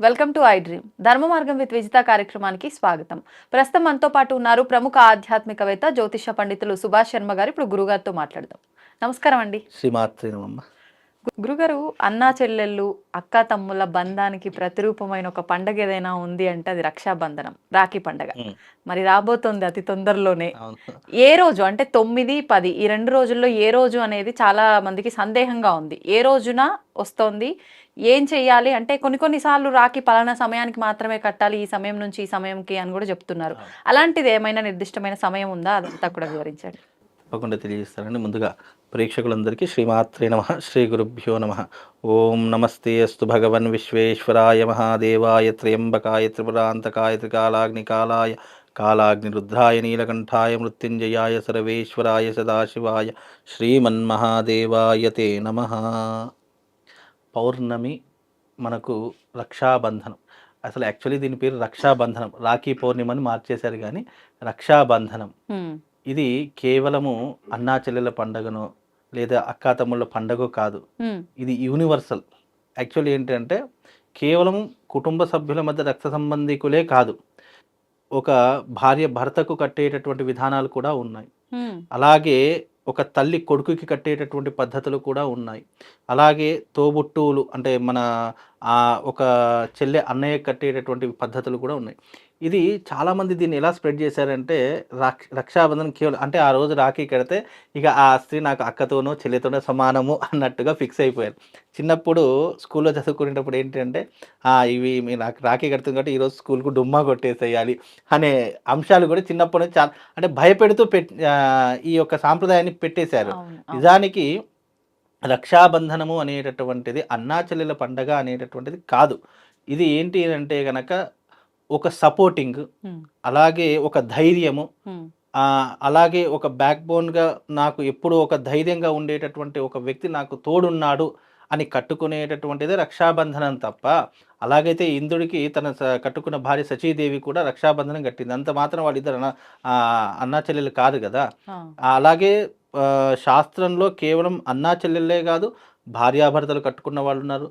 Welcome to I dream. ధర్మ మార్గం with Vijitha కార్యక్రమానికి స్వాగతం. ప్రస్తుతం మనతో పాటు ఉన్నారు ప్రముఖ ఆధ్యాత్మికవేత్త జ్యోతిష పండితులు సుభాష్ శర్మ గారు. ఇప్పుడు గురుగారితో మాట్లాడదాం. నమస్కారం అండి. శ్రీమాత్రి గురుగారు అన్నా చెల్లెళ్ళు అక్క తమ్ముల బంధానికి ప్రతిరూపమైన ఒక పండగ ఏదైనా ఉంది అంటే అది రక్షాబంధనం రాఖీ పండగ. మరి రాబోతోంది అతి తొందరలోనే. ఏ రోజు అంటే తొమ్మిది పది ఈ రెండు రోజుల్లో ఏ రోజు అనేది చాలా మందికి సందేహంగా ఉంది. ఏ రోజున వస్తోంది ఏం చెయ్యాలి అంటే కొన్ని కొన్ని సార్లు రాకి పలానా సమయానికి మాత్రమే కట్టాలి ఈ సమయం నుంచి ఈ సమయంకి అని కూడా చెప్తున్నారు. అలాంటిది ఏమైనా నిర్దిష్టమైన సమయం ఉందా? అదంతా కూడా వివరించండి. తప్పకుండా తెలియజేస్తానండి ముందుగా ప్రేక్షకులందరికీ శ్రీమాత్రే నమ శ్రీ గురుభ్యో నమ. ఓం నమస్తే అస్తు భగవన్ విశ్వేశ్వరాయ మహాదేవాయ త్ర్యంబకాయ త్రిపురాంతకాయ త్రికాలాగ్నికాలాయ కాలాగ్ని రుద్రాయ నీలకంఠాయ మృత్యుంజయాయ సర్వేశ్వరాయ సదాశివాయ శ్రీమన్మహాదేవాయ తే నమ. పౌర్ణమి మనకు రక్షాబంధనం. అసలు యాక్చువల్లీ దీని పేరు రక్షాబంధనం. రాఖీ పౌర్ణిమని మార్చేశారు కానీ రక్షాబంధనం. ఇది కేవలము అన్నా చెల్లెల పండగను లేదా అక్కా తమ్ముళ్ళ పండగ కాదు. ఇది యూనివర్సల్. యాక్చువల్లీ ఏంటంటే కేవలం కుటుంబ సభ్యుల మధ్య రక్త సంబంధికులే కాదు. ఒక భార్య భర్తకు కట్టేటటువంటి విధానాలు కూడా ఉన్నాయి. అలాగే ఒక తల్లి కొడుకుకి కట్టేటటువంటి పద్ధతులు కూడా ఉన్నాయి. అలాగే తోబుట్టువులు అంటే మన ఒక చెల్లె అన్నయ్య కట్టేటటువంటి పద్ధతులు కూడా ఉన్నాయి. ఇది చాలామంది దీన్ని ఎలా స్ప్రెడ్ చేశారంటే రక్ష రక్షాబంధనం కేవలం అంటే ఆ రోజు రాఖీ కడితే ఇక ఆ స్త్రీ నాకు అక్కతోనో చెల్లితోనో సమానము అన్నట్టుగా ఫిక్స్ అయిపోయారు. చిన్నప్పుడు స్కూల్లో చదువుకునేటప్పుడు ఏంటంటే "ఆ, ఇవి మీ నాకు రాఖీ కడుతుంది కాబట్టి ఈరోజు స్కూల్కు డుమ్మా కొట్టేసేయాలి అనే అంశాలు కూడా చిన్నప్పటి నుంచి చాలా అంటే భయపెడుతూ పెట్ ఈ యొక్క సాంప్రదాయాన్ని పెట్టేశారు. నిజానికి రక్షాబంధనము అనేటటువంటిది అన్నా చెల్లెల పండగ అనేటటువంటిది కాదు. ఇది ఏంటి అంటే గనక ఒక సపోర్టింగ్ హ్మ్. అలాగే ఒక ధైర్యము. ఆ, అలాగే ఒక బ్యాక్ బోన్గా నాకు ఎప్పుడు ఒక ధైర్యంగా ఉండేటటువంటి ఒక వ్యక్తి నాకు తోడున్నాడు అని కట్టుకునేటటువంటిదే రక్షాబంధనం తప్ప అలాగైతే ఇంద్రుడికి తన కట్టుకున్న భార్య సచీదేవి కూడా రక్షాబంధనం కట్టింది అంత మాత్రం వాళ్ళిద్దరు అన్న చెల్లెలు కాదు కదా. అలాగే శాస్త్రంలో కేవలం అన్నా చెల్లెళ్ళే కాదు భార్యాభర్తలు కట్టుకున్న వాళ్ళు ఉన్నారు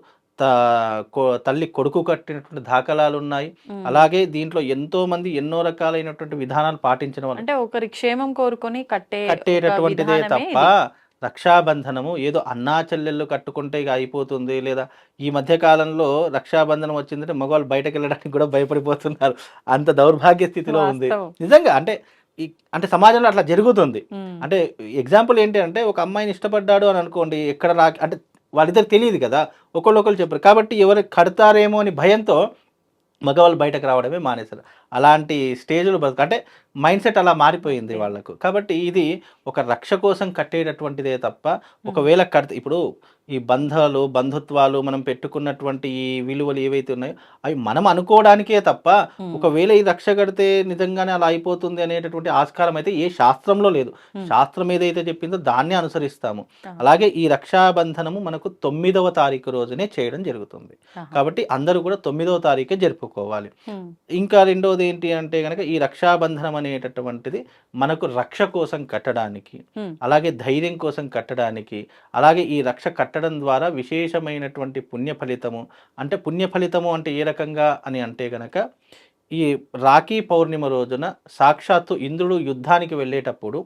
తల్లి కొడుకు కట్టినటువంటి దాఖలాలు ఉన్నాయి. అలాగే దీంట్లో ఎంతో మంది ఎన్నో రకాలైనటువంటి విధానాలు పాటించిన వాళ్ళు అంటే ఒకరి క్షేమం కోరుకొని కట్టే కట్టేటటువంటిదే తప్ప రక్షాబంధనము ఏదో అన్నా చెల్లెళ్ళు కట్టుకుంటే ఇక అయిపోతుంది లేదా ఈ మధ్య కాలంలో రక్షాబంధనం వచ్చిందంటే మగవాళ్ళు బయటకు వెళ్ళడానికి కూడా భయపడిపోతున్నారు అంత దౌర్భాగ్య స్థితిలో ఉంది. నిజంగా అంటే అంటే సమాజంలో అట్లా జరుగుతుంది. అంటే ఎగ్జాంపుల్ ఏంటి అంటే ఒక అమ్మాయిని ఇష్టపడ్డాడు అని అనుకోండి ఎక్కడ రా అంటే వాళ్ళిద్దరు తెలియదు కదా. ఒకళ్ళు ఒకళ్ళు చెప్పారు. కాబట్టి ఎవరు కడతారేమో అని భయంతో మగవాళ్ళు బయటకు రావడమే మానేశారు. అలాంటి స్టేజ్లు బతుకు అంటే మైండ్ సెట్ అలా మారిపోయింది. వాళ్ళకు కాబట్టి ఇది ఒక రక్ష కోసం కట్టేటటువంటిదే తప్ప ఒకవేళ కడితే ఇప్పుడు ఈ బంధాలు బంధుత్వాలు మనం పెట్టుకున్నటువంటి ఈ విలువలు ఏవైతే ఉన్నాయో అవి మనం అనుకోవడానికే తప్ప. ఒకవేళ ఈ రక్ష కడితే నిజంగానే అలా అయిపోతుంది అనేటటువంటి ఆస్కారం అయితే ఏ శాస్త్రంలో లేదు. శాస్త్రం ఏదైతే చెప్పిందో దాన్నే అనుసరిస్తాము. అలాగే ఈ రక్షాబంధనము మనకు తొమ్మిదవ తారీఖు రోజునే చేయడం జరుగుతుంది. కాబట్టి అందరూ కూడా తొమ్మిదవ తారీఖే జరుపుకోవాలి. ఇంకా రెండోది ఏంటి అంటే కనుక ఈ రక్షాబంధనం అనేటటువంటిది మనకు రక్ష కోసం కట్టడానికి. అలాగే ధైర్యం కోసం కట్టడానికి అలాగే ఈ రక్ష కట్టడం ద్వారా విశేషమైనటువంటి పుణ్య ఫలితము అంటే పుణ్య ఫలితము అంటే ఏ రకంగా అని అంటే గనక ఈ రాఖీ పౌర్ణిమ రోజున సాక్షాత్తు ఇంద్రుడు యుద్ధానికి వెళ్ళేటప్పుడు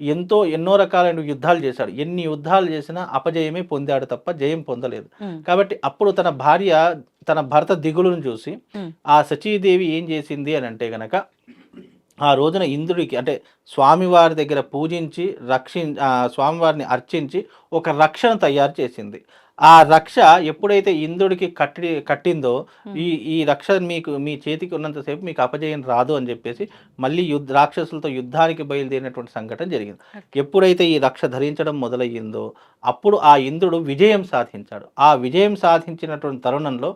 ఎంతో ఎన్నో రకాలైన యుద్ధాలు చేశాడు ఎన్ని యుద్ధాలు చేసినా అపజయమే పొందాడు తప్ప జయం పొందలేదు. కాబట్టి అప్పుడు తన భార్య తన భర్త దిగులును చూసి. ఆ సచీదేవి ఏం చేసింది అని అంటే గనక ఆ రోజున ఇంద్రుడికి అంటే స్వామివారి దగ్గర పూజించి రక్షి స్వామివారిని అర్చించి ఒక రక్షణ తయారు చేసింది ఆ రక్ష ఎప్పుడైతే ఇంద్రుడికి కట్టి కట్టిందో ఈ ఈ రక్ష మీకు మీ చేతికి ఉన్నంతసేపు మీకు అపజయం రాదు అని చెప్పేసి మళ్ళీ యుద్ధ రాక్షసులతో యుద్ధానికి బయలుదేరినటువంటి సంఘటన జరిగింది. ఎప్పుడైతే ఈ రక్ష ధరించడం మొదలయ్యిందో అప్పుడు ఆ ఇంద్రుడు విజయం సాధించాడు. ఆ విజయం సాధించినటువంటి తరుణంలో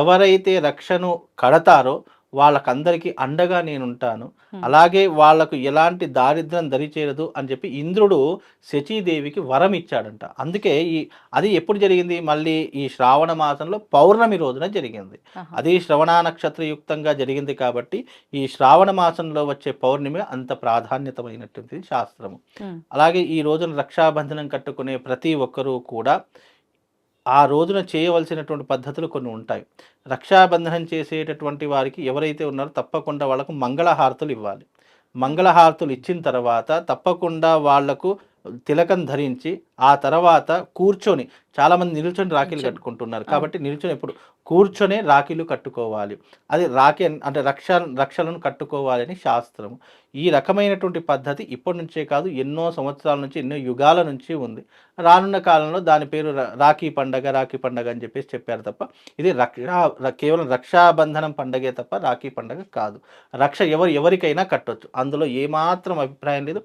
ఎవరైతే రక్షను కడతారో వాళ్ళకందరికీ అండగా నేనుంటాను. అలాగే వాళ్ళకు ఎలాంటి దారిద్ర్యం దరిచేరదు అని చెప్పి ఇంద్రుడు శచీదేవికి వరం ఇచ్చాడంట అందుకే ఈ అది ఎప్పుడు జరిగింది మళ్ళీ ఈ శ్రావణ మాసంలో పౌర్ణమి రోజున జరిగింది. అది శ్రవణ నక్షత్రయుక్తంగా జరిగింది కాబట్టి ఈ శ్రావణ మాసంలో వచ్చే పౌర్ణమి అంత ప్రాధాన్యతమైనటువంటిది శాస్త్రము. అలాగే ఈ రోజున రక్షాబంధనం కట్టుకునే ప్రతి ఒక్కరూ కూడా ఆ రోజున చేయవలసినటువంటి పద్ధతులు కొన్ని ఉంటాయి. రక్షాబంధనం చేసేటటువంటి వారికి ఎవరైతే ఉన్నారో తప్పకుండా వాళ్ళకు మంగళహారతులు ఇవ్వాలి. మంగళహారతులు ఇచ్చిన తర్వాత తప్పకుండా వాళ్ళకు తిలకం ధరించి ఆ తర్వాత కూర్చొని చాలామంది నిల్చొని రాఖీలు. కట్టుకుంటున్నారు. కాబట్టి నిల్చొని ఎప్పుడు కూర్చొనే రాఖీలు కట్టుకోవాలి. అది రాఖీ అంటే రక్ష రక్షలను కట్టుకోవాలని శాస్త్రం ఈ రకమైనటువంటి పద్ధతి ఇప్పటి నుంచే కాదు ఎన్నో సంవత్సరాల నుంచి ఎన్నో యుగాల నుంచి ఉంది. రానున్న కాలంలో దాని పేరు రా- రాఖీ పండగ రాఖీ పండగ అని చెప్పేసి చెప్పారు తప్ప ఇది రక్షా కేవలం రక్షాబంధనం పండగే తప్ప రాఖీ పండగ కాదు. రక్ష ఎవరు ఎవరికైనా కట్టొచ్చు. అందులో ఏమాత్రం అభిప్రాయం లేదు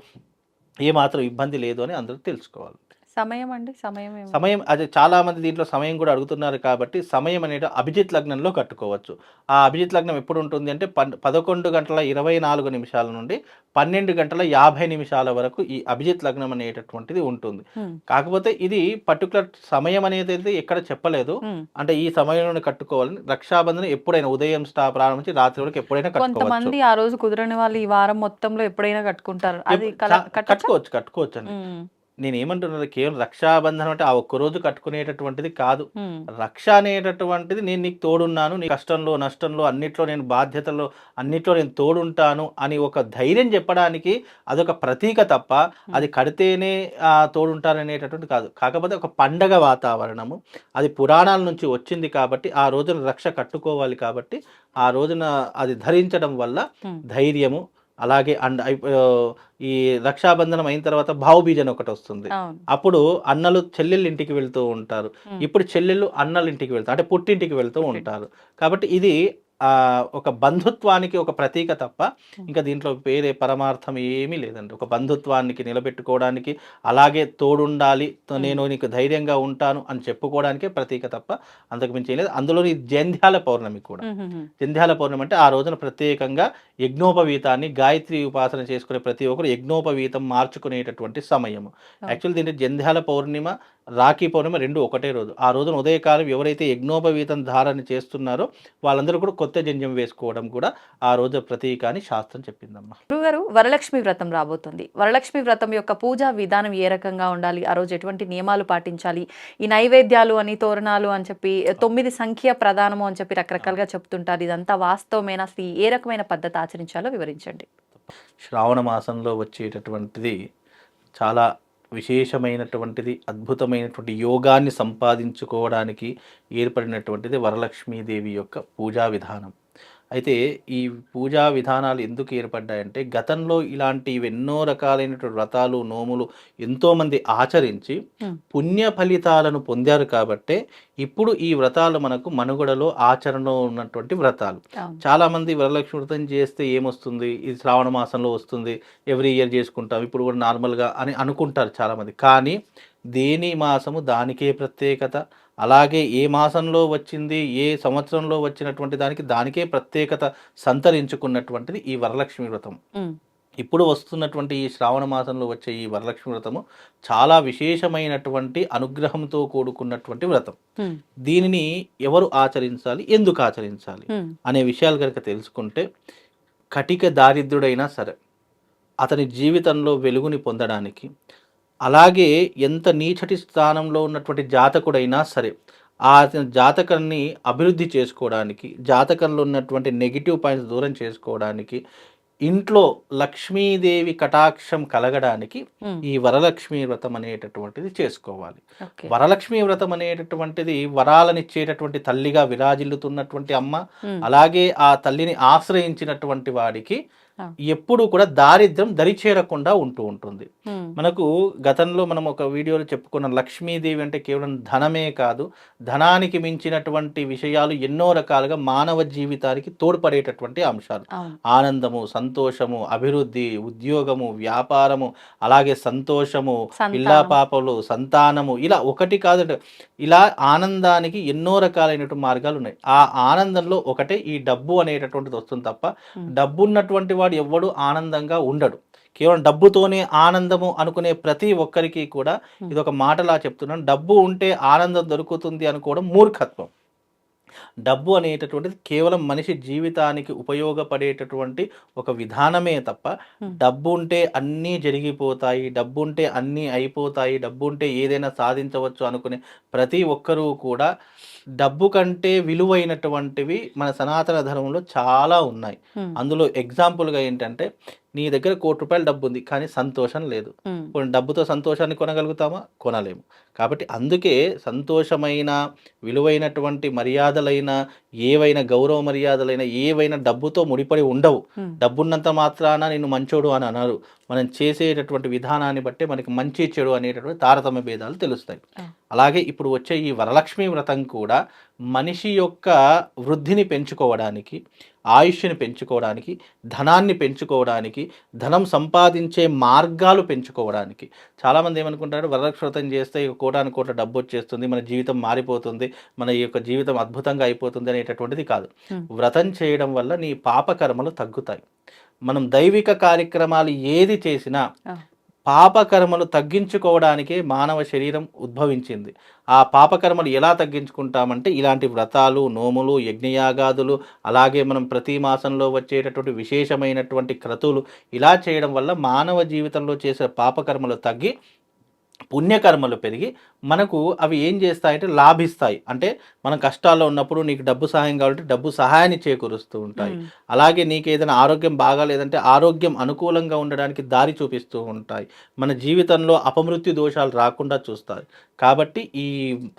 ఏమాత్రం ఇబ్బంది లేదు అని అందరూ తెలుసుకోవాలి. సమయం అండి సమయం? సమయం అది చాలా మంది దీంట్లో సమయం కూడా అడుగుతున్నారు కాబట్టి సమయం అనేది అభిజిత్ లగ్నంలో కట్టుకోవచ్చు. ఆ అభిజిత్ లగ్నం ఎప్పుడు ఉంటుంది అంటే పదకొండు గంటల ఇరవై నాలుగు నిమిషాల నుండి పన్నెండు గంటల యాభై నిమిషాల వరకు ఈ అభిజిత్ లగ్నం అనేటటువంటిది ఉంటుంది. కాకపోతే ఇది పర్టికులర్ సమయం అనేది అయితే ఎక్కడ చెప్పలేదు. అంటే ఈ సమయంలోనే కట్టుకోవాలని రక్షాబంధనం ఎప్పుడైనా ఉదయం స్టా ప్రారంభించి రాత్రి వరకు ఎప్పుడైనా కట్టుకోవచ్చు. కొంతమంది ఆ రోజు కుదరని వాళ్ళు ఈ వారం మొత్తంలో ఎప్పుడైనా కట్టుకుంటారు. అది? కట్టుకోవచ్చు కట్టుకోవచ్చు అండి నేను ఏమంటున్నాను కేవలం రక్షాబంధనం అంటే ఆ ఒక్క రోజు కట్టుకునేటటువంటిది కాదు. రక్ష అనేటటువంటిది నేను నీకు తోడున్నాను నీ కష్టంలో నష్టంలో అన్నిట్లో నేను బాధ్యతలో అన్నిట్లో నేను తోడుంటాను అని ఒక ధైర్యం చెప్పడానికి అదొక ప్రతీక తప్ప అది కడితేనే ఆ, తోడుంటాననేటటువంటి కాదు. కాకపోతే ఒక పండగ వాతావరణము. అది పురాణాల నుంచి వచ్చింది కాబట్టి ఆ రోజున రక్ష కట్టుకోవాలి కాబట్టి ఆ రోజున అది ధరించడం వల్ల. ధైర్యము అలాగే అండ్ ఈ రక్షాబంధనం అయిన తర్వాత భావబీజన్ ఒకటి వస్తుంది. అప్పుడు అన్నలు చెల్లెళ్ళ ఇంటికి వెళ్తూ ఉంటారు. ఇప్పుడు చెల్లెళ్ళు అన్నల ఇంటికి వెళ్తారు. అంటే పుట్టింటికి వెళ్తూ ఉంటారు. కాబట్టి ఇది ఒక బంధుత్వానికి ఒక ప్రతీక తప్ప ఇంకా దీంట్లో వేరే పరమార్థం ఏమీ లేదండి. ఒక బంధుత్వానికి నిలబెట్టుకోవడానికి అలాగే తోడుండాలి నేను నీకు ధైర్యంగా ఉంటాను అని చెప్పుకోవడానికే ప్రతీక తప్ప అంతకు మించి లేదు. అందులోని జంధ్యాల పౌర్ణమి కూడా. జంధ్యాల పౌర్ణమి అంటే ఆ రోజున ప్రత్యేకంగా యజ్ఞోపవీతాన్ని గాయత్రి ఉపాసన చేసుకునే ప్రతి ఒక్కరు యజ్ఞోపవీతం మార్చుకునేటటువంటి సమయము. యాక్చువల్ దీంట్లో జంధ్యాల పౌర్ణిమ రాఖీ పౌర్ణిమ రెండు ఒకటే రోజు. ఆ రోజున ఉదయకాలం ఎవరైతే యజ్ఞోపవీతం ధారణ చేస్తున్నారో వాళ్ళందరూ కూడా కొత్త జంజం వేసుకోవడం కూడా ఆ రోజు ప్రతీక అని శాస్త్రం చెప్పిందమ్మా. గురుగారు వరలక్ష్మి వ్రతం రాబోతుంది. వరలక్ష్మి వ్రతం యొక్క పూజా విధానం ఏ రకంగా ఉండాలి? ఆ రోజు ఎటువంటి నియమాలు పాటించాలి? ఈ నైవేద్యాలు అని తోరణాలు అని చెప్పి తొమ్మిది సంఖ్య ప్రధానము అని చెప్పి రకరకాలుగా చెప్తుంటారు. ఇదంతా వాస్తవమైన? అసలు ఏ రకమైన పద్ధతి ఆచరించాలో వివరించండి. శ్రావణ మాసంలో వచ్చేటటువంటిది చాలా విశేషమైనటువంటిది అద్భుతమైనటువంటి యోగాన్ని సంపాదించుకోవడానికి ఏర్పడినటువంటిది వరలక్ష్మీదేవి యొక్క పూజా విధానం. అయితే ఈ పూజా విధానాలు ఎందుకు ఏర్పడ్డాయంటే గతంలో ఇలాంటి ఎన్నో రకాలైనటువంటి వ్రతాలు నోములు ఎంతోమంది ఆచరించి. పుణ్య ఫలితాలను పొందారు కాబట్టే ఇప్పుడు ఈ వ్రతాలు మనకు మనుగడలో ఆచరణలో ఉన్నటువంటి వ్రతాలు. అవును. చాలా మంది వరలక్ష్మి వ్రతం చేస్తే ఏమొస్తుంది? ఇది శ్రావణ మాసంలో వస్తుంది ఎవ్రీ ఇయర్ చేసుకుంటాం ఇప్పుడు కూడా నార్మల్గా అని అనుకుంటారు చాలామంది. కానీ దేని మాసము దానికే ప్రత్యేకత? అలాగే ఏ మాసంలో వచ్చింది ఏ సంవత్సరంలో వచ్చినటువంటి దానికి దానికే ప్రత్యేకత సంతరించుకున్నటువంటిది ఈ వరలక్ష్మి వ్రతం ఇప్పుడు వస్తున్నటువంటి ఈ శ్రావణ మాసంలో వచ్చే ఈ వరలక్ష్మి వ్రతము చాలా విశేషమైనటువంటి అనుగ్రహంతో కూడుకున్నటువంటి వ్రతం. దీనిని ఎవరు ఆచరించాలి ఎందుకు ఆచరించాలి అనే విషయాలు కనుక తెలుసుకుంటే కటిక దారిద్రుడైనా సరే అతని జీవితంలో వెలుగుని పొందడానికి అలాగే ఎంత నీచటి స్థానంలో ఉన్నటువంటి జాతకుడైనా సరే ఆ జాతకాన్ని అభివృద్ధి చేసుకోవడానికి జాతకంలో ఉన్నటువంటి నెగిటివ్ పాయింట్స్ దూరం చేసుకోవడానికి ఇంట్లో లక్ష్మీదేవి కటాక్షం కలగడానికి ఈ వరలక్ష్మి వ్రతం అనేటటువంటిది చేసుకోవాలి. వరలక్ష్మి వ్రతం అనేటటువంటిది వరాలనిచ్చేటటువంటి తల్లిగా విరాజిల్లుతున్నటువంటి అమ్మ అలాగే ఆ తల్లిని ఆశ్రయించినటువంటి వాడికి. ఎప్పుడు కూడా దారిద్ర్యం దరిచేరకుండా ఉంటూ ఉంటుంది. మనకు గతంలో మనం ఒక వీడియోలో చెప్పుకున్న లక్ష్మీదేవి అంటే కేవలం ధనమే కాదు ధనానికి మించినటువంటి విషయాలు ఎన్నో రకాలుగా మానవ జీవితానికి తోడ్పడేటటువంటి అంశాలు. ఆనందము సంతోషము అభివృద్ధి ఉద్యోగము వ్యాపారము అలాగే సంతోషము పిల్లా. పాపలు సంతానము ఇలా ఒకటి కాదు ఇలా ఆనందానికి ఎన్నో రకాలైనటువంటి మార్గాలు ఉన్నాయి. ఆ ఆనందంలో ఒకటే ఈ డబ్బు అనేటటువంటిది వస్తుంది తప్ప. డబ్బు ఉన్నటువంటి వాడు ఎవ్వడు ఆనందంగా ఉండడు కేవలం డబ్బుతోనే ఆనందము అనుకునే ప్రతి ఒక్కరికి కూడా. ఇది ఒక మాటలా చెప్తున్నాను డబ్బు ఉంటే ఆనందం దొరుకుతుంది అనుకోవడం మూర్ఖత్వం డబ్బు అనేటటువంటిది కేవలం మనిషి జీవితానికి ఉపయోగపడేటటువంటి ఒక విధానమే తప్ప. డబ్బు ఉంటే అన్నీ జరిగిపోతాయి డబ్బు ఉంటే అన్నీ అయిపోతాయి డబ్బు ఉంటే ఏదైనా సాధించవచ్చు అనుకునే ప్రతి ఒక్కరూ కూడా డబ్బు కంటే విలువైనటువంటివి మన సనాతన ధర్మంలో చాలా ఉన్నాయి. అందులో ఎగ్జాంపుల్గా ఏంటంటే నీ దగ్గర కోటి రూపాయల డబ్బు ఉంది కానీ సంతోషం లేదు. కొన్ని డబ్బుతో సంతోషాన్ని కొనగలుగుతామా? కొనలేము. కాబట్టి అందుకే సంతోషమైన విలువైనటువంటి మర్యాదలైన ఏవైనా గౌరవ మర్యాదలైన ఏవైనా డబ్బుతో ముడిపడి ఉండవు. డబ్బున్నంత మాత్రాన నిన్ను మంచోడు అని అన్నారు మనం చేసేటటువంటి విధానాన్ని బట్టి మనకి మంచి చెడు అనేటటువంటి తారతమ్య భేదాలు తెలుస్తాయి. అలాగే ఇప్పుడు వచ్చే ఈ వరలక్ష్మి వ్రతం కూడా మనిషి యొక్క వృద్ధిని పెంచుకోవడానికి ఆయుష్ని పెంచుకోవడానికి ధనాన్ని పెంచుకోవడానికి ధనం సంపాదించే మార్గాలు పెంచుకోవడానికి చాలామంది ఏమనుకుంటారు వరలక్ష్మి వ్రతం చేస్తే కోటాను కోట్ల డబ్బు వచ్చేస్తుంది మన జీవితం మారిపోతుంది మన ఈ యొక్క జీవితం అద్భుతంగా అయిపోతుంది అనేటటువంటిది కాదు. వ్రతం చేయడం వల్ల నీ పాపకర్మలు తగ్గుతాయి మనం దైవిక కార్యక్రమాలు ఏది చేసినా. పాపకర్మలు తగ్గించుకోవడానికే మానవ శరీరం ఉద్భవించింది. ఆ పాపకర్మలు ఎలా తగ్గించుకుంటామంటే ఇలాంటి వ్రతాలు నోములు యజ్ఞయాగాదులు అలాగే మనం ప్రతి మాసంలో వచ్చేటటువంటి విశేషమైనటువంటి క్రతువులు ఇలా చేయడం వల్ల మానవ జీవితంలో చేసే పాపకర్మలు తగ్గి పుణ్యకర్మలు పెరిగి మనకు అవి ఏం చేస్తాయంటే లాభిస్తాయి. అంటే మనం కష్టాల్లో ఉన్నప్పుడు నీకు డబ్బు సహాయం కావాలంటే డబ్బు సహాయాన్ని చేకూరుస్తూ ఉంటాయి. అలాగే నీకు ఏదైనా ఆరోగ్యం బాగాలేదంటే ఆరోగ్యం అనుకూలంగా ఉండడానికి దారి చూపిస్తూ ఉంటాయి. మన జీవితంలో అపమృత్యు దోషాలు రాకుండా చూస్తాయి. కాబట్టి ఈ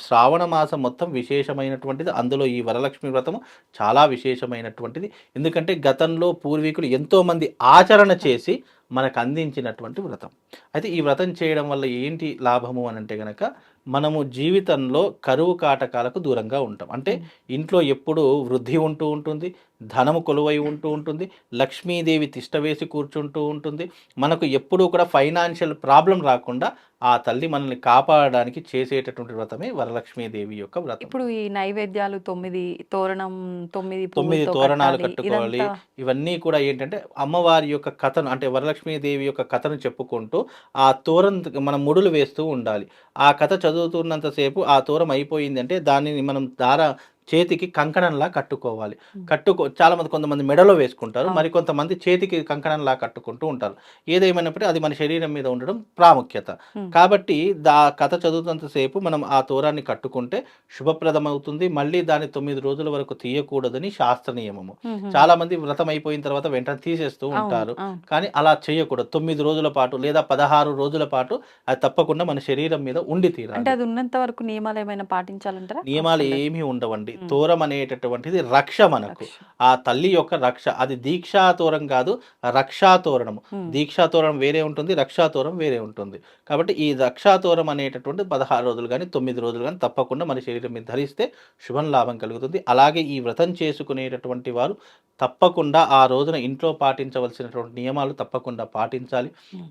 శ్రావణ మాసం మొత్తం విశేషమైనటువంటిది. అందులో ఈ వరలక్ష్మి వ్రతం చాలా విశేషమైనటువంటిది. ఎందుకంటే గతంలో పూర్వీకులు ఎంతోమంది ఆచరణ చేసి మనకు అందించినటువంటి వ్రతం. అయితే ఈ వ్రతం చేయడం వల్ల ఏంటి లాభము అని అంటే గనక మనము జీవితంలో కరువు కాటకాలకు దూరంగా ఉంటాం. అంటే ఇంట్లో ఎప్పుడూ వృద్ధి ఉంటూ ఉంటుంది. ధనము కొలువై ఉంటూ ఉంటుంది లక్ష్మీదేవి తిష్టవేసి కూర్చుంటూ ఉంటుంది. మనకు ఎప్పుడూ కూడా ఫైనాన్షియల్ ప్రాబ్లం రాకుండా ఆ తల్లి మనల్ని కాపాడడానికి చేసేటటువంటి వ్రతమే వరలక్ష్మీదేవి యొక్క వ్రతం. ఇప్పుడు ఈ నైవేద్యాలు తొమ్మిది తోరణం తొమ్మిది తొమ్మిది తోరణాలు. కట్టుకోవాలి. ఇవన్నీ కూడా ఏంటంటే అమ్మవారి యొక్క కథను అంటే వరలక్ష్మీదేవి యొక్క కథను చెప్పుకుంటూ ఆ తోరం మనం ముడులు వేస్తూ ఉండాలి. ఆ కథ చదువుతున్నంతసేపు ఆ తోరం అయిపోయింది అంటే దానిని మనం దార చేతికి కంకణంలా కట్టుకోవాలి. కట్టుకో చాలా మంది కొంతమంది మెడలో వేసుకుంటారు. మరి కొంతమంది చేతికి కంకణంలా కట్టుకుంటూ ఉంటారు ఏదేమైనప్పటికీ అది మన శరీరం మీద ఉండడం ప్రాముఖ్యత. కాబట్టి దా కథ చదువుతున్నంతసేపు మనం ఆ తోరాన్ని కట్టుకుంటే శుభప్రదం అవుతుంది మళ్ళీ దాన్ని తొమ్మిది రోజుల వరకు తీయకూడదని శాస్త్ర నియమము. చాలా మంది వ్రతం అయిపోయిన తర్వాత వెంటనే తీసేస్తూ ఉంటారు. కానీ అలా చేయకూడదు తొమ్మిది రోజుల పాటు లేదా పదహారు రోజుల పాటు అది తప్పకుండా మన శరీరం మీద ఉండి అంటే తీరాలి అది ఉన్నంత వరకు నియమాలు ఏమైనా పాటించాలంటారా నియమాలు. ఏమీ ఉండవండి ఉమ్. తోరం అనేటటువంటిది రక్ష. మనకు. ఆ తల్లి యొక్క రక్ష. అది దీక్షా తోరం కాదు రక్షా తోరణము. ఉమ్, దీక్షా తోరణం వేరే ఉంటుంది రక్షా తోరం వేరే ఉంటుంది. కాబట్టి ఈ రక్షా తోరం అనేటటువంటి పదహారు రోజులు కానీ తొమ్మిది రోజులు కానీ తప్పకుండా మన శరీరం మీద ధరిస్తే శుభం లాభం కలుగుతుంది. అలాగే ఈ వ్రతం చేసుకునేటటువంటి వారు తప్పకుండా ఆ రోజున ఇంట్లో పాటించవలసినటువంటి నియమాలు తప్పకుండా పాటించాలి.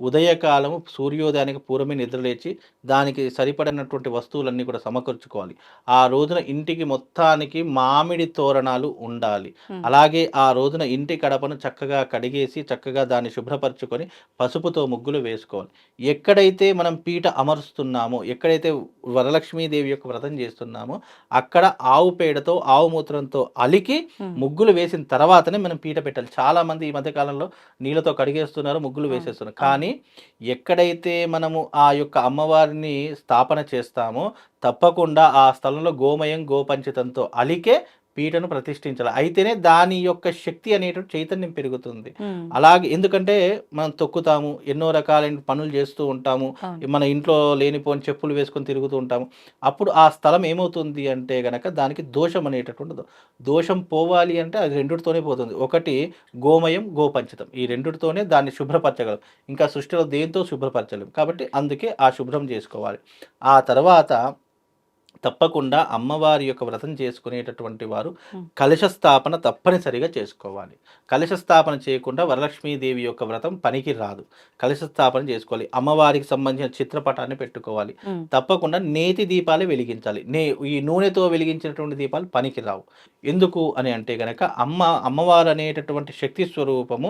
ఉదయకాలము సూర్యోదయానికి పూర్వమే నిద్రలేచి దానికి సరిపడినటువంటి వస్తువులన్నీ కూడా సమకూర్చుకోవాలి. ఆ రోజున ఇంటికి మొత్తానికి మామిడి తోరణాలు ఉండాలి. అలాగే ఆ రోజున ఇంటి కడపను చక్కగా కడిగేసి చక్కగా దాన్ని శుభ్రపరచుకొని పసుపుతో ముగ్గులు వేసుకోవాలి. ఎక్కడైతే మనం పీట అమరుస్తున్నామో ఎక్కడైతే వరలక్ష్మీదేవి యొక్క వ్రతం చేస్తున్నామో అక్కడ ఆవు పేడతో ఆవు మూత్రంతో అలికి. ముగ్గులు వేసిన తర్వాతనే మనం పీట పెట్టాలి. చాలా మంది ఈ మధ్య కాలంలో నీళ్ళతో కడిగేస్తున్నారు ముగ్గులు వేసేస్తున్నారు. కానీ ఎక్కడైతే మనము ఆ యొక్క అమ్మవారిని స్థాపన చేస్తామో తప్పకుండా ఆ స్థలంలో గోమయం గోపంచితంతో అలికే పీటను ప్రతిష్ఠించాలి. అయితేనే దాని యొక్క శక్తి అనేటువంటి చైతన్యం పెరుగుతుంది. అలాగే ఎందుకంటే మనం తొక్కుతాము ఎన్నో రకాలైన పనులు చేస్తూ ఉంటాము. మన ఇంట్లో లేనిపోని చెప్పులు వేసుకొని తిరుగుతూ ఉంటాము. అప్పుడు ఆ స్థలం ఏమవుతుంది అంటే గనక దానికి దోషం అనేటటువంటిది దోషం పోవాలి అంటే అది రెండుతోనే పోతుంది. ఒకటి గోమయం గోపంచితం. ఈ రెండుతోనే దాన్ని శుభ్రపరచగలం. ఇంకా సృష్టిలో దేంతో శుభ్రపరచలేం. కాబట్టి అందుకే ఆ శుభ్రం చేసుకోవాలి. ఆ తర్వాత తప్పకుండా అమ్మవారి యొక్క వ్రతం చేసుకునేటటువంటి వారు. కలశ స్థాపన తప్పనిసరిగా చేసుకోవాలి. కలశ స్థాపన చేయకుండా వరలక్ష్మీదేవి యొక్క వ్రతం పనికి రాదు. కలశ స్థాపన చేసుకోవాలి. అమ్మవారికి సంబంధించిన చిత్రపటాన్ని పెట్టుకోవాలి. తప్పకుండా నేతి దీపాలే వెలిగించాలి. నే ఈ నూనెతో వెలిగించినటువంటి దీపాలు పనికి రావు. ఎందుకు అని అంటే గనక అమ్మ అమ్మవారు అనేటటువంటి శక్తి స్వరూపము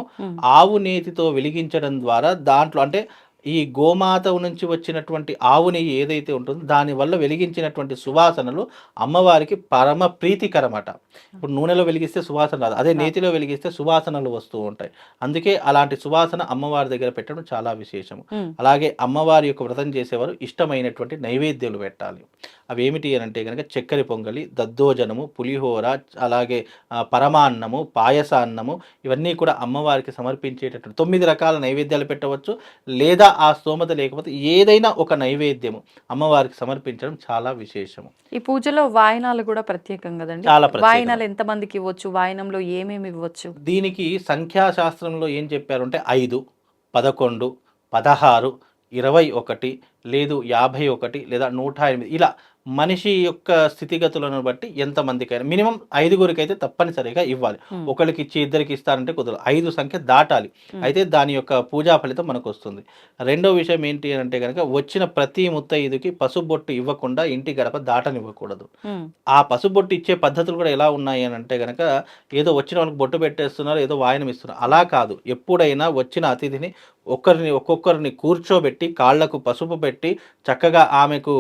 ఆవు నేతితో వెలిగించడం ద్వారా దాంట్లో అంటే ఈ గోమాత నుంచి వచ్చినటువంటి ఆవు నెయ్యి ఏదైతే ఉంటుందో దానివల్ల వెలిగించినటువంటి సువాసనలు అమ్మవారికి పరమ ప్రీతికరమట. ఇప్పుడు నూనెలో వెలిగిస్తే సువాసన రాదు. అదే నేతిలో వెలిగిస్తే సువాసనలు వస్తూ ఉంటాయి. అందుకే అలాంటి సువాసన అమ్మవారి దగ్గర పెట్టడం చాలా విశేషము. అలాగే అమ్మవారి యొక్క వ్రతం చేసేవారు ఇష్టమైనటువంటి నైవేద్యాలు పెట్టాలి. అవి ఏమిటి అని అంటే కనుక చక్కెర పొంగలి దద్దోజనము పులిహోర అలాగే పరమాన్నము పాయసాన్నము ఇవన్నీ కూడా అమ్మవారికి సమర్పించేటటువంటి తొమ్మిది రకాల నైవేద్యాలు పెట్టవచ్చు. లేదా ఆ స్తోమత లేకపోతే ఏదైనా ఒక నైవేద్యము అమ్మవారికి సమర్పించడం చాలా విశేషము. ఈ పూజలో వాయనాలు కూడా ప్రత్యేకం కదండి. చాలా. వాయనాలు ఎంత మందికి ఇవ్వచ్చు? వాయనంలో ఏమేమి ఇవ్వచ్చు? దీనికి సంఖ్యాశాస్త్రంలో ఏం చెప్పారంటే ఐదు పదకొండు పదహారు ఇరవై ఒకటి లేదు యాభై ఒకటి లేదా నూట ఎనిమిది ఇలా మనిషి యొక్క స్థితిగతులను బట్టి ఎంతమందికైనా మినిమం ఐదుగురికి అయితే తప్పనిసరిగా ఇవ్వాలి. ఒకరికి ఇచ్చి ఇద్దరికి ఇస్తారంటే కుదరదు. ఐదు సంఖ్య దాటాలి. అయితే దాని యొక్క పూజా ఫలితం మనకు వస్తుంది రెండో విషయం ఏంటి అని అంటే కనుక వచ్చిన ప్రతి ముత్తైదుకి పసుబొట్టు ఇవ్వకుండా ఇంటి గడప దాటనివ్వకూడదు. ఆ పసుబొట్టు ఇచ్చే పద్ధతులు కూడా ఎలా ఉన్నాయి అని అంటే కనుక ఏదో వచ్చిన వాళ్ళకి బొట్టు పెట్టేస్తున్నారు ఏదో వాయనం ఇస్తున్నారు. అలా కాదు. ఎప్పుడైనా వచ్చిన అతిథిని ఒక్కరిని ఒక్కొక్కరిని కూర్చోబెట్టి కాళ్ళకు పసుపు పెట్టి చక్కగా ఆమెకు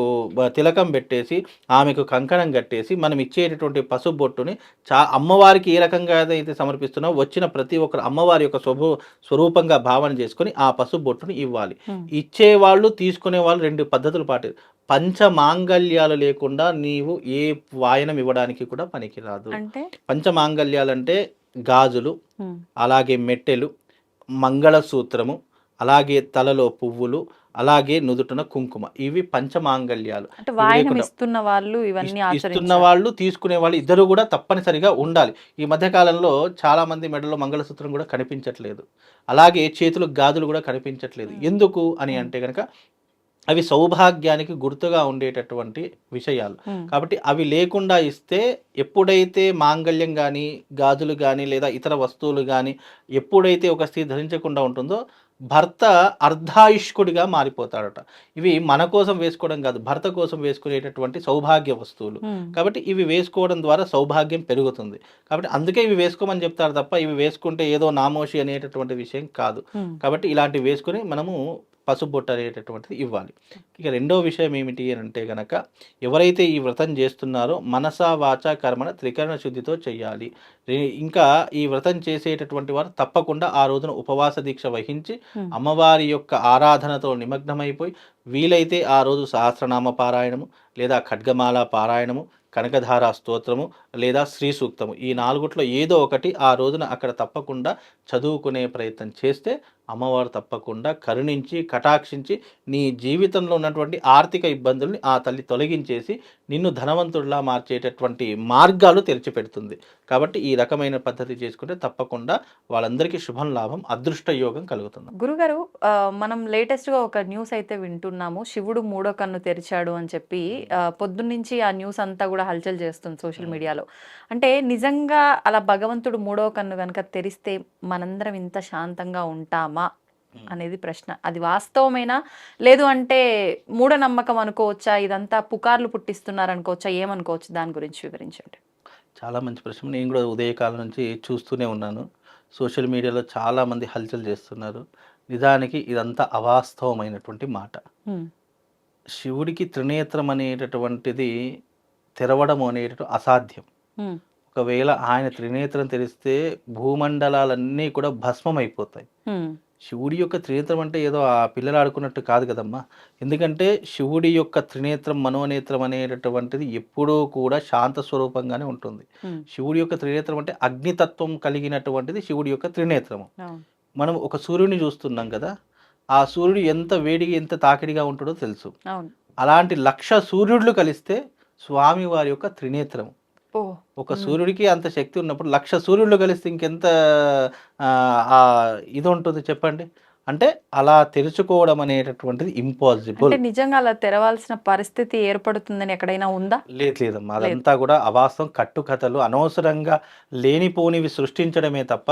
తిలకం పెట్టేసి ఆమెకు కంకణం కట్టేసి మనం ఇచ్చేటటువంటి పసుపు బొట్టుని చా అమ్మవారికి ఏ రకంగా అయితే సమర్పిస్తున్నామో వచ్చిన ప్రతి ఒక్కరు అమ్మవారి యొక్క స్వభూ స్వరూపంగా భావన చేసుకొని ఆ పసుపు బొట్టుని ఇవ్వాలి. ఇచ్చేవాళ్ళు తీసుకునే వాళ్ళు రెండు పద్ధతులు పాటి పంచమాంగల్యాలు లేకుండా నీవు ఏ వాయనం ఇవ్వడానికి కూడా పనికిరాదు. అంటే? పంచమాంగల్యాలంటే గాజులు అలాగే మెట్టెలు మంగళసూత్రము అలాగే తలలో పువ్వులు అలాగే నుదుటన కుంకుమ. ఇవి పంచమాంగల్యాలు ఇస్తున్న వాళ్ళు ఇవన్నీ ఇస్- ఇస్తున్న వాళ్ళు తీసుకునే వాళ్ళు ఇద్దరు కూడా తప్పనిసరిగా ఉండాలి. ఈ మధ్య కాలంలో చాలా మంది మెడలో మంగళసూత్రం కూడా కనిపించట్లేదు. అలాగే చేతులు గాజులు కూడా కనిపించట్లేదు. ఎందుకు అని. అంటే కనుక అవి సౌభాగ్యానికి గుర్తుగా ఉండేటటువంటి విషయాలు. కాబట్టి అవి లేకుండా ఇస్తే ఎప్పుడైతే మాంగళ్యం కానీ గాజులు కానీ లేదా ఇతర వస్తువులు కానీ ఎప్పుడైతే ఒక స్త్రీ ధరించకుండా ఉంటుందో భర్త అర్ధాయుష్కుడిగా మారిపోతాడట. ఇవి మన కోసం వేసుకోవడం కాదు భర్త కోసం వేసుకునేటటువంటి సౌభాగ్య వస్తువులు. కాబట్టి ఇవి వేసుకోవడం ద్వారా సౌభాగ్యం పెరుగుతుంది. కాబట్టి అందుకే ఇవి వేసుకోమని చెప్తారు తప్ప ఇవి వేసుకుంటే ఏదో నామోషి అనేటటువంటి విషయం కాదు. కాబట్టి ఇలాంటివి వేసుకొని మనము పసుబొట్టు అనేటటువంటిది ఇవ్వాలి. ఇక రెండో విషయం ఏమిటి అని అంటే గనక ఎవరైతే ఈ వ్రతం చేస్తున్నారో మనసా వాచ కర్మణ త్రికరణ శుద్ధితో చేయాలి ఇంకా ఈ వ్రతం చేసేటటువంటి వారు తప్పకుండా ఆ రోజున ఉపవాస దీక్ష వహించి అమ్మవారి యొక్క ఆరాధనతో నిమగ్నమైపోయి వీలైతే ఆ రోజు సహస్రనామ పారాయణము లేదా ఖడ్గమాల పారాయణము కనకధార స్తోత్రము లేదా శ్రీ సూక్తము. ఈ నాలుగుట్లో ఏదో ఒకటి ఆ రోజున అక్కడ తప్పకుండా చదువుకునే ప్రయత్నం చేస్తే అమ్మవారు తప్పకుండా కరుణించి కటాక్షించి నీ జీవితంలో ఉన్నటువంటి ఆర్థిక ఇబ్బందుల్ని ఆ తల్లి తొలగించేసి నిన్ను ధనవంతుడిలా మార్చేటటువంటి మార్గాలు తెరిచిపెడుతుంది. కాబట్టి ఈ రకమైన పద్ధతి చేసుకుంటే తప్పకుండా వాళ్ళందరికీ శుభం లాభం అదృష్ట యోగం కలుగుతుంది. గురుగారు మనం లేటెస్ట్గా ఒక న్యూస్ అయితే వింటున్నాము. శివుడు మూడో కన్ను తెరిచాడు అని చెప్పి పొద్దున్నుంచి ఆ న్యూస్ అంతా కూడా హల్చల్ చేస్తుంది సోషల్ మీడియాలో. అంటే నిజంగా అలా భగవంతుడు మూడో కన్ను కనుక తెరిస్తే మనందరం ఇంత శాంతంగా ఉంటామా? అనేది ప్రశ్న. అది వాస్తవమేనా? లేదు అంటే మూఢనమ్మకం అనుకోవచ్చా? ఇదంతా పుకార్లు పుట్టిస్తున్నారు అనుకోవచ్చా ఏమనుకోవచ్చు? దాని గురించి వివరించండి. చాలా మంచి ప్రశ్న. నేను కూడా ఉదయకాలం నుంచి చూస్తూనే ఉన్నాను. సోషల్ మీడియాలో చాలా మంది హల్చల్ చేస్తున్నారు. నిజానికి ఇదంతా అవాస్తవమైనటువంటి మాట. శివుడికి త్రినేత్రం అనేటటువంటిది తెరవడం అనేటటు అసాధ్యం. ఒకవేళ ఆయన త్రినేత్రం తెరిస్తే భూమండలాలన్నీ కూడా భస్మం అయిపోతాయి శివుడి యొక్క త్రినేత్రం అంటే ఏదో ఆ పిల్లలు ఆడుకున్నట్టు కాదు కదమ్మా. ఎందుకంటే శివుడి యొక్క త్రినేత్రం మనోనేత్రం అనేటటువంటిది ఎప్పుడూ కూడా శాంత స్వరూపంగానే ఉంటుంది. శివుడి యొక్క త్రినేత్రం అంటే అగ్నితత్వం కలిగినటువంటిది శివుడి యొక్క త్రినేత్రము. మనం ఒక సూర్యుడిని చూస్తున్నాం కదా ఆ సూర్యుడు ఎంత వేడిగా ఎంత తాకిడిగా ఉంటుందో తెలుసు. అలాంటి లక్ష సూర్యుడులు కలిస్తే స్వామి వారి యొక్క త్రినేత్రం ఒక. సూర్యుడికి అంత శక్తి ఉన్నప్పుడు లక్ష సూర్యుడు కలిస్తే ఇంకెంత ఇది ఉంటుంది చెప్పండి? అంటే అలా తెరుచుకోవడం అనేటటువంటిది ఇంపాసిబుల్ నిజంగా అలా తెరవాల్సిన పరిస్థితి ఏర్పడుతుందని ఎక్కడైనా ఉందా? లేదు లేదమ్మా. అదంతా కూడా అవాస్తవం కట్టుకథలు. అనవసరంగా లేనిపోనివి సృష్టించడమే తప్ప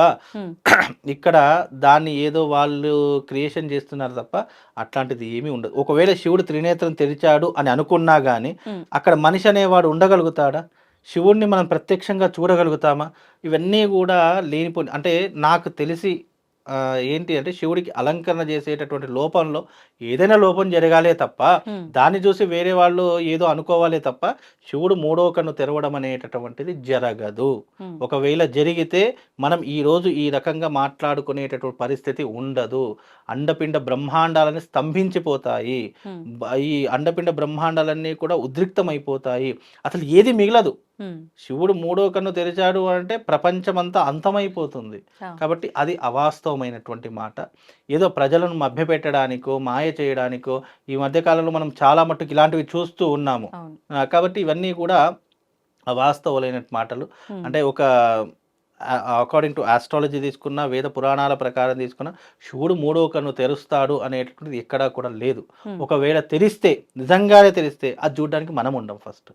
ఇక్కడ దాన్ని ఏదో వాళ్ళు క్రియేషన్ చేస్తున్నారు తప్ప అట్లాంటిది ఏమీ ఉండదు. ఒకవేళ శివుడు త్రినేత్రం తెరిచాడు అని అనుకున్నా కానీ ఉమ్, అక్కడ మనిషి అనేవాడు ఉండగలుగుతాడా? శివుణ్ణి మనం ప్రత్యక్షంగా చూడగలుగుతామా ఇవన్నీ కూడా లేనిపోని అంటే నాకు తెలిసి ఏంటి అంటే శివుడికి అలంకరణ చేసేటటువంటి లోపంలో ఏదైనా లోపం జరగాలే తప్ప. దాన్ని చూసి వేరే వాళ్ళు ఏదో అనుకోవాలే తప్ప శివుడు మూడో కన్ను తెరవడం అనేటటువంటిది జరగదు. ఒకవేళ జరిగితే మనం ఈ రోజు ఈ రకంగా మాట్లాడుకునేటటువంటి పరిస్థితి ఉండదు అండపిండ బ్రహ్మాండాలని స్తంభించిపోతాయి ఈ అండపిండ బ్రహ్మాండాలన్నీ కూడా ఉద్రిక్తమైపోతాయి అసలు ఏది మిగలదు. శివుడు మూడో కన్ను తెరిచాడు అంటే ప్రపంచమంతా అంతమైపోతుంది. కాబట్టి అది అవాస్తవమైనటువంటి మాట. ఏదో ప్రజలను మభ్యపెట్టడానికో మాయ చేయడానికో ఈ మధ్యకాలంలో మనం చాలా మట్టుకు ఇలాంటివి చూస్తూ ఉన్నాము. కాబట్టి ఇవన్నీ కూడా అవాస్తవులైన మాటలు. అంటే ఒక అకార్డింగ్ టు ఆస్ట్రాలజీ తీసుకున్న వేద పురాణాల ప్రకారం తీసుకున్న శివుడు మూడో కన్ను తెరుస్తాడు అనేటటువంటిది ఎక్కడా కూడా లేదు. ఒకవేళ తెరిస్తే నిజంగానే తెరిస్తే అది చూడడానికి మనం ఉండం ఫస్ట్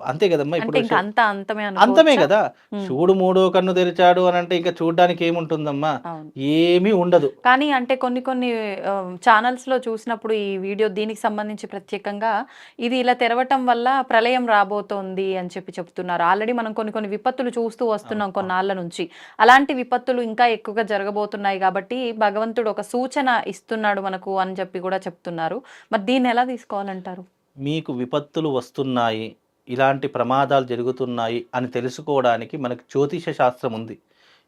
అంతే కదమ్మా అంటే ఇప్పుడు అంతమే? కదా. శివుడు మూడో కన్ను తెరిచాడు అని అంటే ఇంకా చూడడానికి ఏముంటుందమ్మా? ఏమీ ఉండదు. కానీ అంటే కొన్ని కొన్ని ఛానల్స్లో చూసినప్పుడు ఈ వీడియో దీనికి సంబంధించి ప్రత్యేకంగా ఇది ఇలా తెరవటం వల్ల ప్రళయం రాబోతోంది అని చెప్పి చెప్తున్నారు. ఆల్రెడీ మనం కొన్ని కొన్ని విపత్తులు చూస్తూ వస్తున్నాం కొన్నాళ్ళ నుంచి. అలాంటి విపత్తులు ఇంకా ఎక్కువగా జరగబోతున్నాయి కాబట్టి భగవంతుడు ఒక సూచన ఇస్తున్నాడు మనకు అని చెప్పి కూడా చెప్తున్నారు. మరి దీన్ని ఎలా తీసుకోవాలంటారు? మీకు విపత్తులు వస్తున్నాయి ఇలాంటి ప్రమాదాలు జరుగుతున్నాయి అని తెలుసుకోవడానికి మనకు జ్యోతిష శాస్త్రం ఉంది.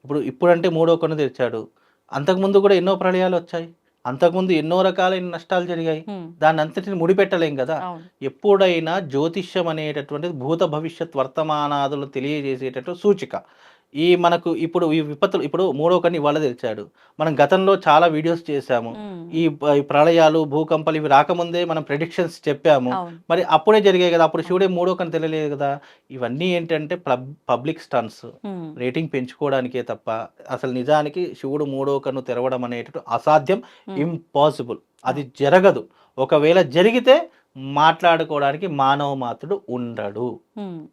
ఇప్పుడు ఇప్పుడంటే మూడో కన్ను తెరిచాడు. అంతకుముందు కూడా ఎన్నో ప్రళయాలు వచ్చాయి. అంతకుముందు ఎన్నో రకాలైన నష్టాలు జరిగాయి. దాన్ని అంతటిని ముడిపెట్టలేం కదా. ఎప్పుడైనా జ్యోతిష్యం అనేటటువంటిది భూత భవిష్యత్ వర్తమానాదులు తెలియజేసేటట్టు సూచిక. ఈ మనకు ఇప్పుడు ఈ విపత్తులు ఇప్పుడు మూడో కన్ను ఇవాళ తెరిచాడు. మనం గతంలో చాలా వీడియోస్ చేశాము. ఈ ప్రళయాలు భూకంపాలు ఇవి రాకముందే మనం ప్రెడిక్షన్స్ చెప్పాము. మరి అప్పుడే జరిగాయి కదా అప్పుడు శివుడే మూడో కన్ను తెలియలేదు కదా. ఇవన్నీ ఏంటంటే పబ్లిక్ స్టన్స్. రేటింగ్ పెంచుకోవడానికే తప్ప అసలు నిజానికి శివుడు మూడో కన్ను తెరవడం అనేటట్టు అసాధ్యం. ఇంపాసిబుల్ అది జరగదు. ఒకవేళ జరిగితే మాట్లాడుకోవడానికి మానవ మాత్రుడు ఉండడు.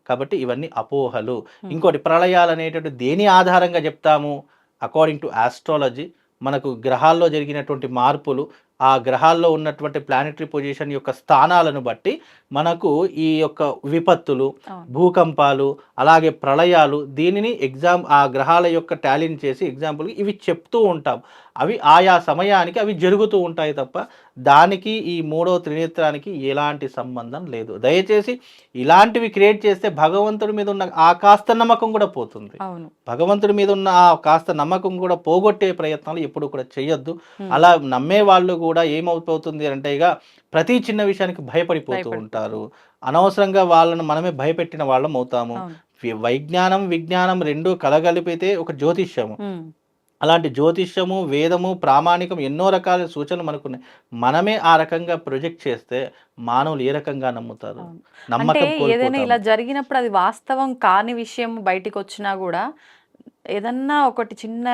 కాబట్టి ఇవన్నీ అపోహలు. ఇంకోటి ప్రళయాలు అనేటట్టు దేని ఆధారంగా చెప్తాము? అకార్డింగ్ టు ఆస్ట్రాలజీ మనకు గ్రహాల్లో జరిగినటువంటి మార్పులు ఆ గ్రహాల్లో ఉన్నటువంటి ప్లానెటరీ పొజిషన్ యొక్క స్థానాలను బట్టి మనకు ఈ యొక్క విపత్తులు భూకంపాలు అలాగే ప్రళయాలు దీనిని ఎగ్జామ్ ఆ గ్రహాల యొక్క టాలెంట్ చేసి ఎగ్జాంపుల్ ఇవి చెప్తూ ఉంటాం. అవి ఆయా సమయానికి అవి జరుగుతూ ఉంటాయి తప్ప దానికి ఈ మూడో త్రినేత్రానికి ఎలాంటి సంబంధం లేదు. దయచేసి ఇలాంటివి క్రియేట్ చేస్తే భగవంతుడి మీద ఉన్న ఆ కాస్త నమ్మకం కూడా పోతుంది. భగవంతుడి మీద ఉన్న ఆ కాస్త నమ్మకం కూడా పోగొట్టే ప్రయత్నాలు ఎప్పుడు కూడా చేయొద్దు. అలా నమ్మే వాళ్ళు కూడా ఏమవుతుంది అంటే ఇక ప్రతి చిన్న విషయానికి భయపడిపోతూ. ఉంటారు. అనవసరంగా వాళ్ళను మనమే భయపెట్టిన వాళ్ళం అవుతాము. వైజ్ఞానం విజ్ఞానం రెండు కలగలిపితే ఒక జ్యోతిష్యము. అలాంటి జ్యోతిష్యము వేదము ప్రామాణికం ఎన్నో రకాల సూచనలు మనకున్నాయి. మనమే ఆ రకంగా ప్రొజెక్ట్ చేస్తే మానవులు ఏ రకంగా నమ్ముతారు? నమ్మకం ఏదైనా ఇలా జరిగినప్పుడు అది వాస్తవం కాని విషయం బయటికి వచ్చినా కూడా ఏదన్నా ఒకటి చిన్న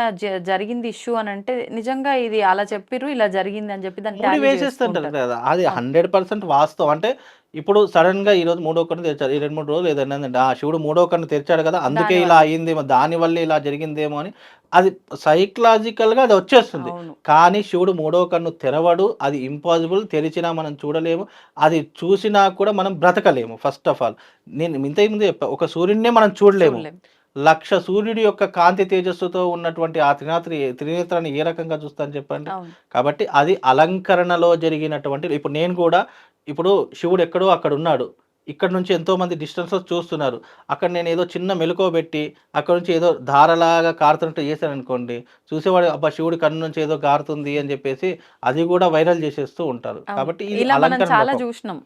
జరిగింది ఇష్యూ అని అంటే నిజంగా ఇది అలా చెప్పిర్రు ఇలా జరిగింది అని చెప్పి దాన్ని వేసేస్తుంటారు. కదా అది. హండ్రెడ్ పర్సెంట్ వాస్తవం అంటే ఇప్పుడు సడన్గా ఈ రోజు మూడో కన్ను తెరిచారు ఈ రెండు మూడు రోజులు ఏదైనా ఆ శివుడు మూడో కన్ను తెరిచాడు కదా అందుకే. ఇలా అయ్యిందేమో దాని వల్ల ఇలా జరిగిందేమో అని అది సైకలాజికల్గా అది వచ్చేస్తుంది కానీ శివుడు మూడో కన్ను తెరవడు అది ఇంపాసిబుల్ తెరిచినా మనం చూడలేము అది చూసినా కూడా మనం బ్రతకలేము ఫస్ట్ ఆఫ్ ఆల్ నేను ఇంతకు ముందు చెప్పా ఒక సూర్యుడినే మనం చూడలేము చూడలేం. లక్ష సూర్యుడి యొక్క కాంతి తేజస్సుతో ఉన్నటువంటి ఆ త్రినేత్రి త్రినేత్రాన్ని ఏ రకంగా చూస్తాను చెప్పండి కాబట్టి అది అలంకరణలో జరిగినటువంటి ఇప్పుడు నేను కూడా ఇప్పుడు శివుడు ఎక్కడో అక్కడ ఉన్నాడు ఇక్కడ నుంచి ఎంతో మంది డిస్టెన్స్లో చూస్తున్నారు అక్కడ నేను ఏదో చిన్న మెలకువ పెట్టి అక్కడ నుంచి ఏదో ధారలాగా కారుతున్నట్టు చేశాను అనుకోండి చూసేవాడు అబ్బా శివుడి కన్ను నుంచి ఏదో కారుతుంది అని చెప్పేసి అది కూడా వైరల్ చేసేస్తూ ఉంటారు. కాబట్టి ఇలా మనం చాలా. చూసినాం.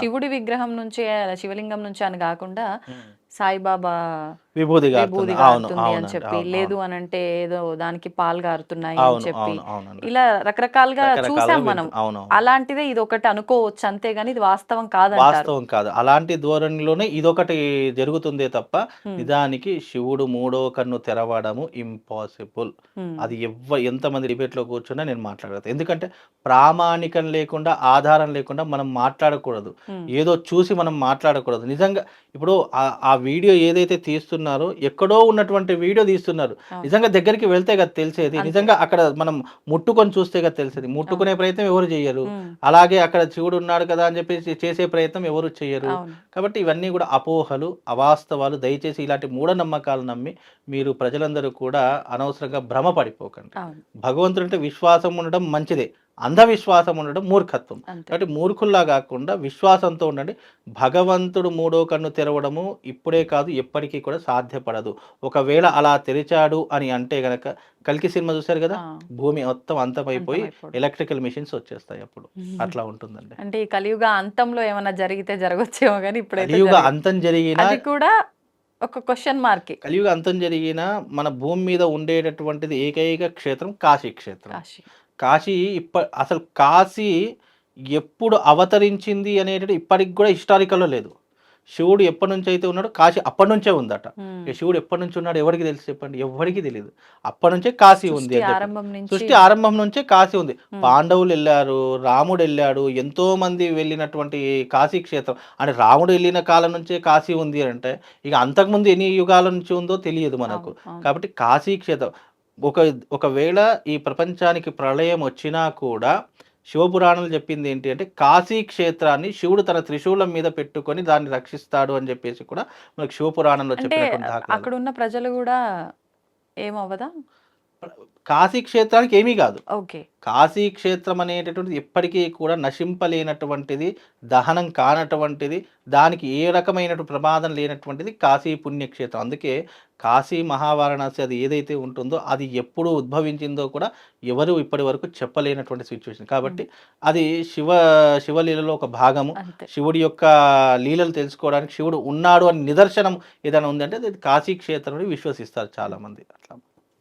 శివుడి విగ్రహం నుంచే శివలింగం నుంచి అని కాకుండా. సాయిబాబా గారుతుంది. గారుతుంది అని చెప్పి. లేదు. అని అంటే ఏదో దానికి పాలు గారుతున్నాయి అని చెప్పి. ఇలా రకరకాలుగా చూసాం మనం. అలాంటిదే ఇది ఒకటి అనుకోవచ్చు అంతేగాని ఇది వాస్తవం కాదంటారు. వాస్తవం కాదు. అలాంటి ధోరణిలోనే ఇదొకటి జరుగుతుందే తప్ప. నిజానికి శివుడు మూడో కన్ను తెరవడము ఇంపాసిబుల్. అది ఎవ్వ ఎంతమంది డిబేట్లో కూర్చున్నా నేను మాట్లాడదు ఎందుకంటే ప్రామాణికం లేకుండా ఆధారం లేకుండా మనం మాట్లాడకూడదు. ఏదో చూసి మనం మాట్లాడకూడదు. నిజంగా ఇప్పుడు ఆ వీడియో ఏదైతే తీస్తున్నారో ఎక్కడో ఉన్నటువంటి వీడియో తీస్తున్నారు. నిజంగా దగ్గరికి వెళ్తే కదా తెలిసేది. నిజంగా అక్కడ మనం ముట్టుకొని చూస్తే కదా తెలిసేది. ముట్టుకునే ప్రయత్నం ఎవరు చేయరు అలాగే అక్కడ శివుడు ఉన్నాడు కదా అని చెప్పేసి చేసే ప్రయత్నం ఎవరు చేయరు కాబట్టి ఇవన్నీ కూడా అపోహలు అవాస్తవాలు దయచేసి ఇలాంటి మూఢనమ్మకాలు నమ్మి మీరు ప్రజలందరూ కూడా అనవసరంగా భ్రమ పడిపోకండి భగవంతుడు అంటే విశ్వాసం ఉండడం మంచిదే. అంధవిశ్వాసం ఉండడం మూర్ఖత్వం. కాబట్టి మూర్ఖుల్లా కాకుండా విశ్వాసంతో ఉండండి. భగవంతుడు మూడో కన్ను తెరవడము ఇప్పుడే కాదు ఎప్పటికీ కూడా సాధ్యపడదు. ఒకవేళ అలా తెరిచాడు అని అంటే గనక కల్కి సినిమా చూశారు కదా? భూమి మొత్తం అంతమైపోయి. ఎలక్ట్రికల్ మిషన్స్ వచ్చేస్తాయి అప్పుడు. అట్లా ఉంటుందండి. అంటే ఈ కలియుగ అంతంలో ఏమైనా జరిగితే జరగచ్చేమో కానీ ఇప్పుడైతే కలియుగ. అంతం జరిగిన కూడా ఒక క్వశ్చన్ మార్క్ కలియుగ అంతం జరిగిన మన భూమి మీద ఉండేటటువంటిది ఏకైక క్షేత్రం కాశీ. క్షేత్రం కాశీ ఇప్ప అసలు కాశీ ఎప్పుడు అవతరించింది అనేటిది ఇప్పటికి కూడా హిస్టారికల్లో లేదు. శివుడు ఎప్పటి నుంచి అయితే ఉన్నాడో కాశీ అప్పటి నుంచే ఉందట. శివుడు ఎప్పటి నుంచి ఉన్నాడు ఎవరికి తెలుసు చెప్పండి? ఎవరికి తెలియదు అప్పటి నుంచే కాశీ ఉంది సృష్టి. ఆరంభం నుంచి కాశీ ఉంది. పాండవులు వెళ్ళారు రాముడు వెళ్ళాడు ఎంతో మంది వెళ్ళినటువంటి కాశీ క్షేత్రం. అంటే రాముడు వెళ్ళిన కాలం నుంచే కాశీ ఉంది అంటే ఇక అంతకుముందు ఎన్ని యుగాల నుంచి ఉందో తెలియదు మనకు. కాబట్టి కాశీ క్షేత్రం. ఒక ఒకవేళ ఈ ప్రపంచానికి ప్రళయం వచ్చినా కూడా శివపురాణాలు చెప్పింది ఏంటి అంటే కాశీ క్షేత్రాన్ని శివుడు తన త్రిశూలం మీద పెట్టుకొని దాన్ని రక్షిస్తాడు అని చెప్పేసి కూడా మనకు శివపురాణంలో చెప్పినటువంటి అక్కడ ఉన్న ప్రజలు కూడా ఏమవ్వదా? కాశీ క్షేత్రానికి ఏమీ కాదు. ఓకే. కాశీ క్షేత్రం అనేటటువంటిది ఎప్పటికీ కూడా నశింపలేనటువంటిది దహనం కానటువంటిది దానికి ఏ రకమైన ప్రమాదం లేనటువంటిది కాశీ పుణ్యక్షేత్రం. అందుకే కాశీ మహావారణాసి అది ఏదైతే ఉంటుందో అది ఎప్పుడు ఉద్భవించిందో కూడా ఎవరు ఇప్పటి వరకు చెప్పలేనటువంటి సిచ్యువేషన్. కాబట్టి అది శివ శివలీలలో ఒక భాగము. శివుడి యొక్క లీలలు తెలుసుకోవడానికి శివుడు ఉన్నాడు అని నిదర్శనం ఏదైనా ఉందంటే అది కాశీ క్షేత్రం విశ్వసిస్తారు చాలా మంది అట్లా.